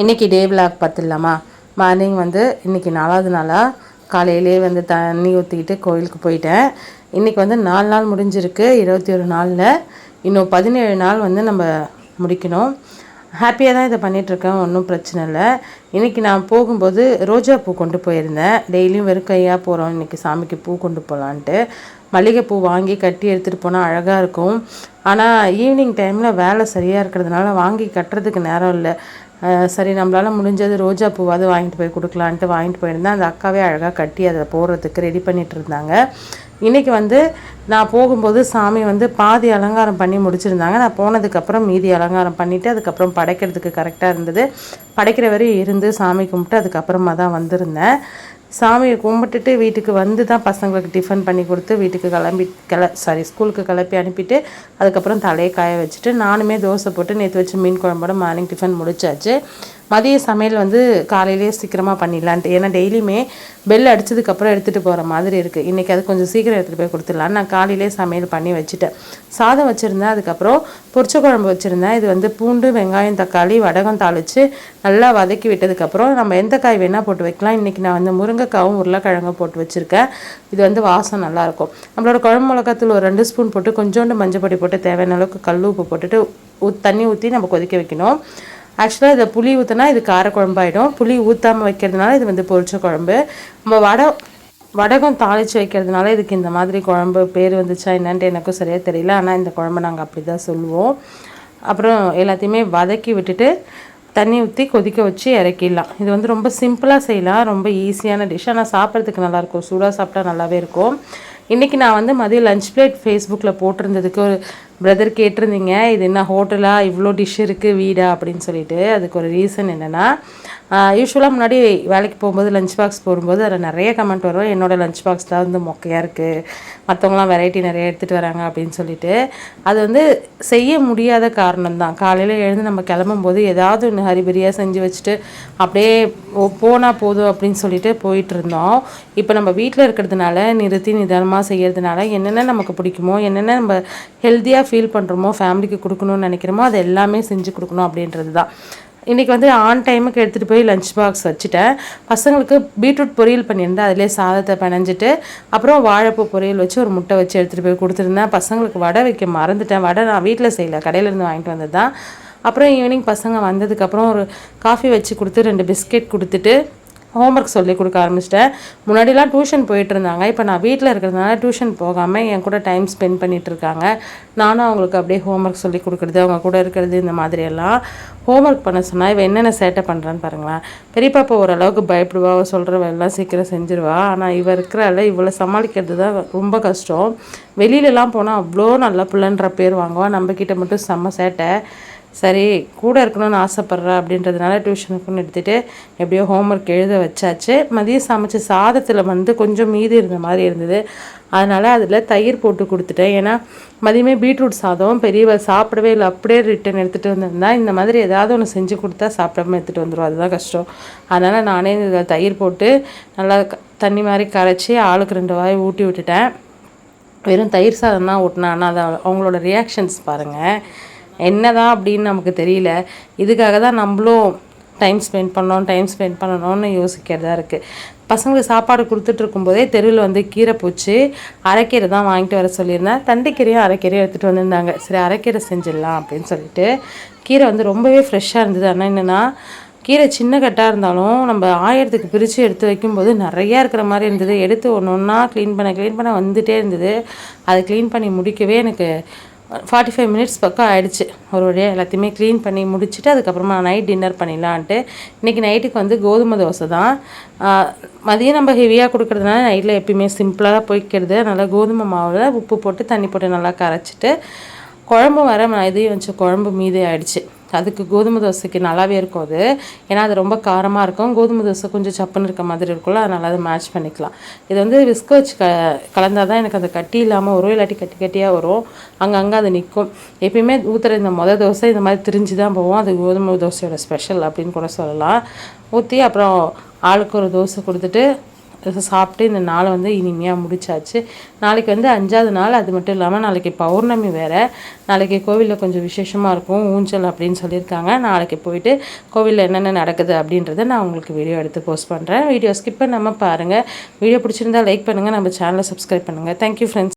இன்றைக்கி டே விளாக் பார்த்துடலாமா? மார்னிங் வந்து இன்றைக்கி நாலாவது நாளாக காலையிலே வந்து தண்ணி ஊற்றிக்கிட்டு கோயிலுக்கு போயிட்டேன். இன்றைக்கி வந்து நாலு நாள் முடிஞ்சிருக்கு. இருபத்தி ஒரு நாளில் இன்னும் பதினேழு நாள் வந்து நம்ம முடிக்கணும். ஹாப்பியாக தான் இதை பண்ணிகிட்ருக்கேன் ஒன்றும் பிரச்சனை இல்லை. இன்றைக்கி நான் போகும்போது ரோஜா பூ கொண்டு போயிருந்தேன். டெய்லியும் வெறும் கையாக போகிறோம் இன்றைக்கி சாமிக்கு பூ கொண்டு போகலான்ட்டு மல்லிகைப்பூ வாங்கி கட்டி எடுத்துகிட்டு போனால் அழகாக இருக்கும். ஆனால் ஈவினிங் டைமில் வேலை சரியாக இருக்கிறதுனால வாங்கி கட்டுறதுக்கு நேரம் இல்லை. சரி நம்மளால் முடிஞ்சது ரோஜா பூவாவது வாங்கிட்டு போய் கொடுக்கலான்ட்டு வாங்கிட்டு போயிருந்தேன். அந்த அக்காவே அழகாக கட்டி அதை போடுறதுக்கு ரெடி பண்ணிட்டு இருந்தாங்க. இன்றைக்கி வந்து நான் போகும்போது சாமி வந்து பாதி அலங்காரம் பண்ணி முடிச்சிருந்தாங்க. நான் போனதுக்கப்புறம் மீதி அலங்காரம் பண்ணிவிட்டு அதுக்கப்புறம் படைக்கிறதுக்கு கரெக்டாக இருந்தது. படைக்கிற வரையும் இருந்து சாமி கும்பிட்டு அதுக்கப்புறமா தான் வந்திருந்தேன். சாமியை கும்பிட்டுட்டு வீட்டுக்கு வந்து தான் பசங்களுக்கு டிஃபன் பண்ணி கொடுத்து வீட்டுக்கு கிளம்பி கிள சாரி ஸ்கூலுக்கு கிளப்பி அனுப்பிட்டு அதுக்கப்புறம் தலையை காய வச்சுட்டு நானுமே தோசை போட்டு நேற்று வச்சு மீன் குழம்போட மார்னிங் டிஃபன் முடிச்சாச்சு. மதிய சமையல் வந்து காலையிலேயே சீக்கிரமாக பண்ணிடலான்ட்டு. ஏன்னா டெய்லியுமே பெல் அடித்ததுக்கப்புறம் எடுத்துகிட்டு போகிற மாதிரி இருக்குது இன்றைக்கி அது கொஞ்சம் சீக்கிரம் எடுத்துகிட்டு போய் கொடுத்துடலாம் நான் காலையிலே சமையல் பண்ணி வச்சுட்டேன். சாதம் வச்சுருந்தேன் அதுக்கப்புறம் பொரிச்ச குழம்பு வச்சுருந்தேன். இது வந்து பூண்டு வெங்காயம் தக்காளி வடகம் தாளித்து நல்லா வதக்கி விட்டதுக்கப்புறம் நம்ம எந்த காய் வேணால் போட்டு வைக்கலாம். இன்றைக்கி நான் வந்து முருங்கைக்காவும் உருளைக்கிழங்கும் போட்டு வச்சுருக்கேன். இது வந்து வாசம் நல்லாயிருக்கும். நம்மளோட குழம்பு மிளகாத்தூள் ஒரு ரெண்டு ஸ்பூன் போட்டு கொஞ்சோண்டு மஞ்சள் பொடி போட்டு தேவையான அளவுக்கு கல் உப்பு போட்டுட்டு ஊத் தண்ணி ஊற்றி நம்ம கொதிக்க வைக்கணும். ஆக்சுவலாக இதை புளி ஊற்றினா இது காரக்குழம்பாயிடும் புளி ஊற்றாமல் வைக்கிறதுனால இது வந்து பொரிச்ச குழம்பு. நம்ம வடை வடகம் தாளித்து வைக்கிறதுனால இதுக்கு இந்த மாதிரி குழம்பு பேர் வந்துச்சா என்னன்ட்டு எனக்கும் சரியாக தெரியல. ஆனால் இந்த குழம்பு நாங்கள் அப்படி தான் சொல்லுவோம். அப்புறம் எல்லாத்தையுமே வதக்கி விட்டுட்டு தண்ணி ஊற்றி கொதிக்க வச்சு இறக்கிடலாம். இது வந்து ரொம்ப சிம்பிளாக செய்யலாம். ரொம்ப ஈஸியான டிஷ் ஆனால் சாப்பிட்றதுக்கு நல்லாயிருக்கும் சூடாக சாப்பிட்டா நல்லாவே இருக்கும். இன்றைக்கி நான் வந்து மதியம் லஞ்ச் பிளேட் ஃபேஸ்புக்கில் போட்டிருந்ததுக்கு ஒரு பிரதர் கேட்டிருந்தீங்க இது என்ன ஹோட்டலாக இவ்வளோ டிஷ் இருக்குது வீடா? அப்படின்னு சொல்லிட்டு. அதுக்கு ஒரு ரீசன் என்னென்னா யூஸ்வலாக முன்னாடி வேலைக்கு போகும்போது லஞ்ச் பாக்ஸ் போடும்போது அதில் நிறைய கமெண்ட் வரும். என்னோடய லஞ்ச் பாக்ஸ் தான் வந்து மொக்கையாக இருக்குது மற்றவங்களாம் வெரைட்டி நிறைய எடுத்துகிட்டு வராங்க அப்படின்னு சொல்லிட்டு. அது வந்து செய்ய முடியாத காரணம் தான். காலையில் எழுந்து நம்ம கிளம்பும்போது ஏதாவது ஒன்று ஹரிபரியாக செஞ்சு வச்சுட்டு அப்படியே போனால் போதும் அப்படின்னு சொல்லிட்டு போயிட்டு இருந்தோம். இப்போ நம்ம வீட்டில் இருக்கிறதுனால நிறுத்தி நிதானமாக செய்கிறதுனால என்னென்ன நமக்கு பிடிக்குமோ என்னென்ன நம்ம ஹெல்த்தியாக ஃபீல் பண்ணுறோமோ ஃபேமிலிக்கு கொடுக்கணும்னு நினைக்கிறோமோ அது எல்லாமே செஞ்சு கொடுக்கணும் அப்படின்றது தான். இன்றைக்கி வந்து ஆன் டைமுக்கு எடுத்துகிட்டு போய் லஞ்ச் பாக்ஸ் வச்சுட்டேன். பசங்களுக்கு பீட்ரூட் பொரியல் பண்ணியிருந்தேன். அதிலே சாதத்தை பிணைஞ்சிட்டு அப்புறம் வாழைப்பூ பொரியல் வச்சு ஒரு முட்டை வச்சு எடுத்துகிட்டு போய் கொடுத்துருந்தேன். பசங்களுக்கு வடை வைக்க மறந்துட்டேன். வடை நான் வீட்டில் செய்யல. கடையிலேருந்து வாங்கிட்டு வந்தது தான் அப்புறம் ஈவினிங் பசங்க வந்ததுக்கப்புறம் ஒரு காஃபி வச்சு கொடுத்து ரெண்டு பிஸ்கெட் கொடுத்துட்டு ஹோம்ஒர்க் சொல்லி கொடுக்க ஆரம்பிச்சிட்டேன். முன்னாடிலாம் டியூஷன் போயிட்டு இருந்தாங்க. இப்போ நான் வீட்டில் இருக்கிறதுனால டியூஷன் போகாமல் என் கூட டைம் ஸ்பெண்ட் பண்ணிட்டு இருக்காங்க. நானும் அவங்களுக்கு அப்படியே ஹோம்ஒர்க் சொல்லி கொடுக்குறது அவங்க கூட இருக்கிறது இந்த மாதிரியெல்லாம் ஹோம்ஒர்க் பண்ண சொன்னால் இவன் என்னென்ன சேட்டை பண்ணுறான்னு பாருங்களேன். பெரியப்பா ஓரளவுக்கு பயப்படுவா அவள் சொல்கிறவ எல்லாம் சீக்கிரம் செஞ்சிருவா. ஆனால் இவ இருக்கிறால இவளை சமாளிக்கிறது தான் ரொம்ப கஷ்டம். வெளியிலலாம் போனால் அவ்வளோ நல்ல பிள்ளைன்ற பேர் வாங்குவா. நம்மக்கிட்ட மட்டும் செம்ம சேட்டை. சரி கூட இருக்கணும்னு ஆசைப்பட்றா அப்படின்றதுனால டியூஷனுக்குன்னு எடுத்துகிட்டு எப்படியோ ஹோம்ஒர்க் எழுத வச்சாச்சு. மதியம் சமைச்ச சாதத்தில் வந்து கொஞ்சம் மீதி இருந்த மாதிரி இருந்தது. அதனால் அதில் தயிர் போட்டு கொடுத்துட்டேன். ஏன்னா மதியமே பீட்ரூட் சாதம் பெரியவ சாப்பிடவே இல்லை. அப்படியே ரிட்டன் எடுத்துகிட்டு வந்திருந்தா இந்த மாதிரி ஏதாவது ஒன்று செஞ்சு கொடுத்தா சாப்பிடாம எடுத்துகிட்டு வந்துடும் அதுதான் கஷ்டம். அதனால் நானே இதில் தயிர் போட்டு நல்லா தண்ணி மாதிரி கரைச்சி ஆளுக்கு ரெண்டு வாய் ஊட்டி விட்டுட்டேன். வெறும் தயிர் சாதம் தான் ஊட்டினா ஆனால் அதை அவங்களோட ரியாக்ஷன்ஸ் பாருங்கள் என்னதான் அப்படின்னு நமக்கு தெரியல. இதுக்காக தான் நம்மளும் டைம் ஸ்பெண்ட் பண்ணோம் டைம் ஸ்பெண்ட் பண்ணணும்னு யோசிக்கிறதா இருக்குது பசங்களுக்கு சாப்பாடு கொடுத்துட்டு இருக்கும்போதே தெருவில் வந்து கீரை பூச்சி அரைக்கீரை தான் வாங்கிட்டு வர சொல்லியிருந்தேன். தண்டைக்கீரையும் அரைக்கீரையும் எடுத்துகிட்டு வந்திருந்தாங்க. சரி அரைக்கீரை செஞ்சிடலாம் அப்படின்னு சொல்லிட்டு. கீரை வந்து ரொம்பவே ஃப்ரெஷ்ஷாக இருந்தது. ஆனால் என்னென்னா கீரை சின்ன கட்டாக இருந்தாலும் நம்ம ஆயிரத்துக்கு பிரித்து எடுத்து வைக்கும்போது நிறையா இருக்கிற மாதிரி இருந்தது. எடுத்து ஒன்று ஒன்றா க்ளீன் பண்ண க்ளீன் பண்ண வந்துகிட்டே இருந்தது. அதை க்ளீன் பண்ணி முடிக்கவே எனக்கு ஃபார்ட்டி ஃபைவ் மினிட்ஸ் பக்கம் ஆயிடுச்சு. ஒரு வழியாக எல்லாத்தையுமே க்ளீன் பண்ணி முடிச்சுட்டு அதுக்கப்புறமா நைட் டின்னர் பண்ணிடலான்ட்டு. இன்றைக்கி நைட்டுக்கு வந்து கோதுமை தோசை தான். மதியம் நம்ம ஹெவியாக கொடுக்கறதுனால நைட்டில் எப்பயுமே சிம்பிளாக போய்க்கிறது. அதனால் கோதுமை மாவில் உப்பு போட்டு தண்ணி போட்டு நல்லா கரைச்சிட்டு குழம்பு வர இதையும் வச்ச குழம்பு மீதே ஆயிடுச்சு. அதுக்கு கோதுமை தோசைக்கு நல்லாவே இருக்கும் அது. ஏன்னா அது ரொம்ப காரமாக இருக்கும். கோதுமை தோசை கொஞ்சம் சப்புன்னு இருக்க மாதிரி இருக்கும்ல அதனால் அதை மேட்ச் பண்ணிக்கலாம். இது வந்து விஸ்க வச்சு க கலந்தால் தான் எனக்கு அந்த கட்டி இல்லாமல் வரும். இல்லாட்டி கட்டி கட்டியாக வரும். அங்கங்கே அது நிற்கும் எப்பயுமே ஊற்றுற இந்த மொதல் தோசை இந்த மாதிரி திரிஞ்சு தான் போவோம். அது கோதுமை தோசையோட ஸ்பெஷல் அப்படின்னு கூட சொல்லலாம். ஊற்றி அப்புறம் ஆளுக்கு ஒரு தோசை கொடுத்துட்டு சாப்பிட்டு இந்த நாளை வந்து இனிமையாக முடிச்சாச்சு. நாளைக்கு வந்து அஞ்சாவது நாள். அது மட்டும் இல்லாமல் நாளைக்கு பௌர்ணமி வேறு. நாளைக்கு கோவிலில் கொஞ்சம் விசேஷமாக இருக்கும் ஊஞ்சல் அப்படின்னு சொல்லியிருக்காங்க. நாளைக்கு போயிட்டு கோவிலில் என்னென்ன நடக்குது அப்படின்றத நான் உங்களுக்கு வீடியோ எடுத்து போஸ்ட் பண்ணுறேன் வீடியோ ஸ்கிப் பண்ணாமல் பாருங்கள் வீடியோ பிடிச்சிருந்தா லைக் பண்ணுங்கள் நம்ம சேனலை சப்ஸ்கிரைப் பண்ணுங்கள் தேங்க்யூ ஃப்ரெண்ட்ஸ்